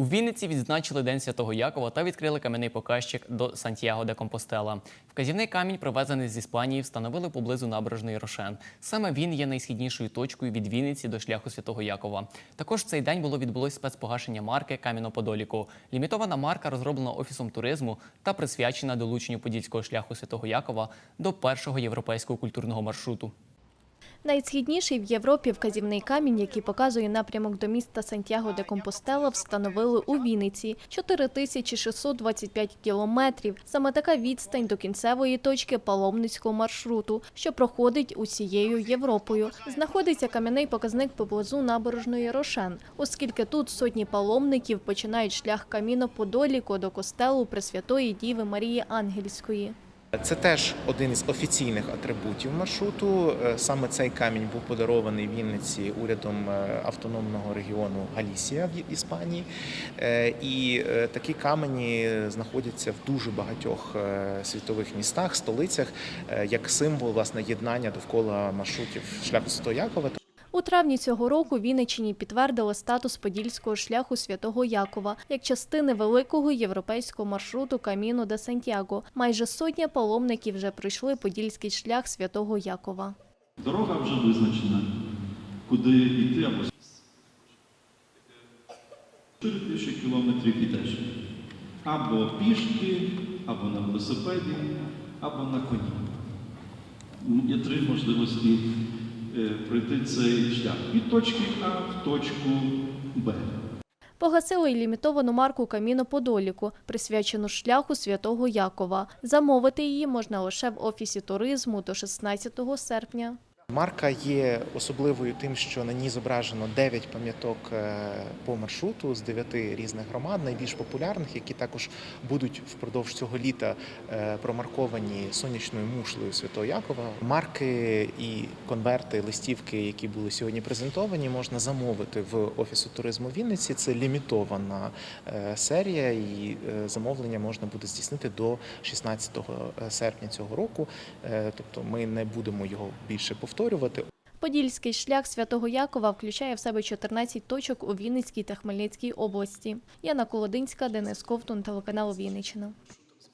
У Вінниці відзначили День Святого Якова та відкрили кам'яний показчик до Сантьяго де Компостела. Вказівний камінь, привезений з Іспанії, встановили поблизу набережної Рошен. Саме він є найсхіднішою точкою від Вінниці до шляху Святого Якова. Також в цей день було відбулось спецпогашення марки Кам'яно-Подоліку. Лімітована марка розроблена офісом туризму та присвячена долученню подільського шляху Святого Якова до першого європейського культурного маршруту. Найсхідніший в Європі вказівний камінь, який показує напрямок до міста Сантьяго де Компостела, встановили у Вінниці 4625 кілометрів. Саме така відстань до кінцевої точки паломницького маршруту, що проходить усією Європою. Знаходиться кам'яний показник поблизу набережної Рошен, оскільки тут сотні паломників починають шлях каміно Подоліко до костелу Пресвятої Діви Марії Ангельської. Це теж один із офіційних атрибутів маршруту. Е, Саме цей камінь був подарований Вінниці урядом е, автономного регіону Галісія в Іспанії. Е, І такі камені знаходяться в дуже багатьох світових містах, столицях, як символ власне єднання довкола маршрутів шляху Святого Якова. У травні цього року Вінниччині підтвердили статус подільського шляху Святого Якова як частини великого європейського маршруту Каміно де Сантьяго. Майже сотня паломників вже пройшли подільський шлях Святого Якова. Дорога вже визначена, куди йти або 4 тисячі кілометрів ідеш. Або пішки, або на велосипеді, або на коні. Є три можливості пройти цей шлях від точки А в точку Б. Погасили й лімітовану марку Каміно Подоліку, присвячену шляху Святого Якова. Замовити її можна лише в офісі туризму до 16 серпня. Марка є особливою тим, що на ній зображено 9 пам'яток е, по маршруту з 9 різних громад, найбільш популярних, які також будуть впродовж цього літа е, промарковані сонячною мушлею Святого Якова. Марки і конверти, листівки, які були сьогодні презентовані, можна замовити в офісу туризму Вінниці. Це лімітована е, серія, і замовлення можна буде здійснити до 16 серпня цього року. Тобто ми не будемо його більше повторювати. Подільський шлях Святого Якова включає в себе 14 точок у Вінницькій та Хмельницькій області. Яна Колодинська, Денис Ковтун, телеканал Вінниччина.